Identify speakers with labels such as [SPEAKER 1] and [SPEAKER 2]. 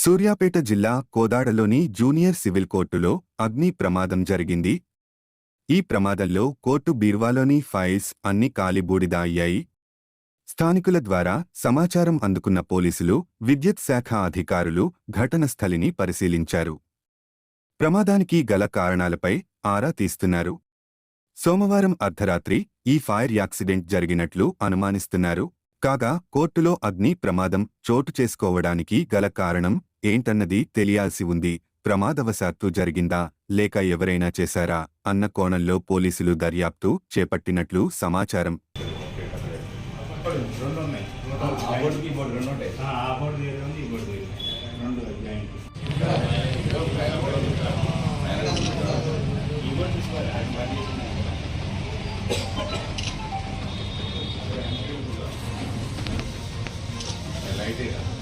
[SPEAKER 1] సూర్యాపేట జిల్లా కోదాడలోని junior civil కోర్టులో అగ్ని ప్రమాదం జరిగింది. ఈ ప్రమాదంలో కోర్టు బీర్వాలోని ఫైల్స్ అన్ని కాలిబూడిద అయ్యాయి. స్థానికుల ద్వారా సమాచారం అందుకున్న పోలీసులు విద్యుత్ శాఖ అధికారులు ఘటన స్థలిని పరిశీలించారు. ప్రమాదానికి గల కారణాలపై ఆరా తీస్తున్నారు. సోమవారం అర్ధరాత్రి ఈ ఫైర్ యాక్సిడెంట్ జరిగినట్లు అనుమానిస్తున్నారు. కాగా కోర్టులో అగ్ని ప్రమాదం చోటు చేసుకోవడానికి గల కారణం ఏంటన్నది తెలియాల్సి ఉంది. ప్రమాదవశాత్తు జరిగిందా? లేక ఎవరైనా చేశారా? అన్న కోణంలో పోలీసులు దర్యాప్తు చేపట్టినట్లు సమాచారం. లైట్